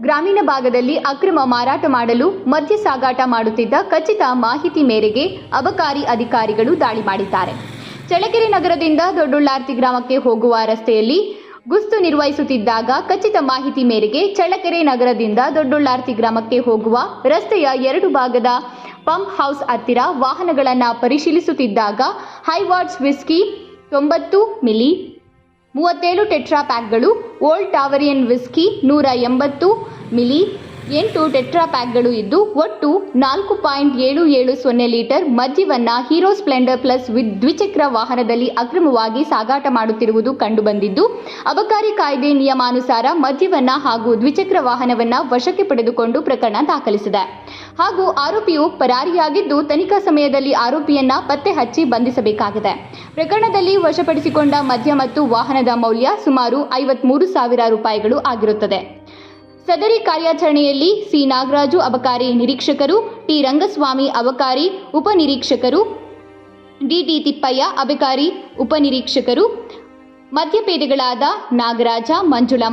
ಗ್ರಾಮೀಣ ಭಾಗದಲ್ಲಿ ಅಕ್ರಮ ಮಾರಾಟ ಮಾಡಲು ಮದ್ಯ ಸಾಗಾಟ ಮಾಡುತ್ತಿದ್ದ ಖಚಿತ ಮಾಹಿತಿ ಮೇರೆಗೆ ಅಬಕಾರಿ ಅಧಿಕಾರಿಗಳು ದಾಳಿ ಮಾಡಿದ್ದಾರೆ. ಚಳ್ಳಕೆರೆ ನಗರದಿಂದ ದೊಡ್ಡುಳ್ಳಾರ್ತಿ ಗ್ರಾಮಕ್ಕೆ ಹೋಗುವ ರಸ್ತೆಯಲ್ಲಿ ಗುಸ್ತು ನಿರ್ವಹಿಸುತ್ತಿದ್ದಾಗ ಖಚಿತ ಮಾಹಿತಿ ಮೇರೆಗೆ ಚಳ್ಳಕೆರೆ ನಗರದಿಂದ ದೊಡ್ಡುಳ್ಳಾರ್ತಿ ಗ್ರಾಮಕ್ಕೆ ಹೋಗುವ ರಸ್ತೆಯ ಎರಡು ಭಾಗದ ಪಂಪ್ ಹೌಸ್ ಹತ್ತಿರ ವಾಹನಗಳನ್ನು ಪರಿಶೀಲಿಸುತ್ತಿದ್ದಾಗ ಹೈವಾಟ್ಸ್ ವಿಸ್ಕಿ ತೊಂಬತ್ತು ಮಿಲಿ ಮೂವತ್ತೇಳು ಟೆಟ್ರಾ ಪ್ಯಾಕ್ಗಳು ಓಲ್ಡ್ ಟಾವರಿಯನ್ ವಿಸ್ಕಿ ನೂರ ಎಂಬತ್ತು ಮಿಲಿ ಎಂಟು ಟೆಟ್ರಾ ಪ್ಯಾಕ್ಗಳು ಇದ್ದು ಒಟ್ಟು ನಾಲ್ಕು ಪಾಯಿಂಟ್ ಏಳು ಏಳು ಸೊನ್ನೆ ಲೀಟರ್ ಮದ್ಯವನ್ನ ಹೀರೋ ಸ್ಪ್ಲೆಂಡರ್ ಪ್ಲಸ್ ದ್ವಿಚಕ್ರ ವಾಹನದಲ್ಲಿ ಅಕ್ರಮವಾಗಿ ಸಾಗಾಟ ಮಾಡುತ್ತಿರುವುದು ಕಂಡುಬಂದಿದ್ದು ಅಬಕಾರಿ ಕಾಯ್ದೆ ನಿಯಮಾನುಸಾರ ಮದ್ಯವನ್ನ ಹಾಗೂ ದ್ವಿಚಕ್ರ ವಾಹನವನ್ನ ವಶಕ್ಕೆ ಪಡೆದುಕೊಂಡು ಪ್ರಕರಣ ದಾಖಲಿಸಿದೆ. ಹಾಗೂ ಆರೋಪಿಯು ಪರಾರಿಯಾಗಿದ್ದು, ತನಿಖಾ ಸಮಯದಲ್ಲಿ ಆರೋಪಿಯನ್ನ ಪತ್ತೆ ಹಚ್ಚಿ ಬಂಧಿಸಬೇಕಾಗಿದೆ. ಪ್ರಕರಣದಲ್ಲಿ ವಶಪಡಿಸಿಕೊಂಡ ಮದ್ಯ ಮತ್ತು ವಾಹನದ ಮೌಲ್ಯ ಸುಮಾರು ಐವತ್ಮೂರು ಸಾವಿರ ರೂಪಾಯಿಗಳು ಆಗಿರುತ್ತದೆ. ಸದರಿ ಕಾರ್ಯಾಚರಣೆಯಲ್ಲಿ ಸಿ. ನಾಗರಾಜು ಅಬಕಾರಿ ನಿರೀಕ್ಷಕರು, ಟಿ. ರಂಗಸ್ವಾಮಿ ಅಬಕಾರಿ ಉಪನಿರೀಕ್ಷಕರು ಡಿಟಿ ತಿಪ್ಪಯ್ಯ ಅಬಕಾರಿ ಉಪನಿರೀಕ್ಷಕರು ಮಧ್ಯಪೇದೆಗಳಾದ ನಾಗರಾಜ, ಮಂಜುಳಾ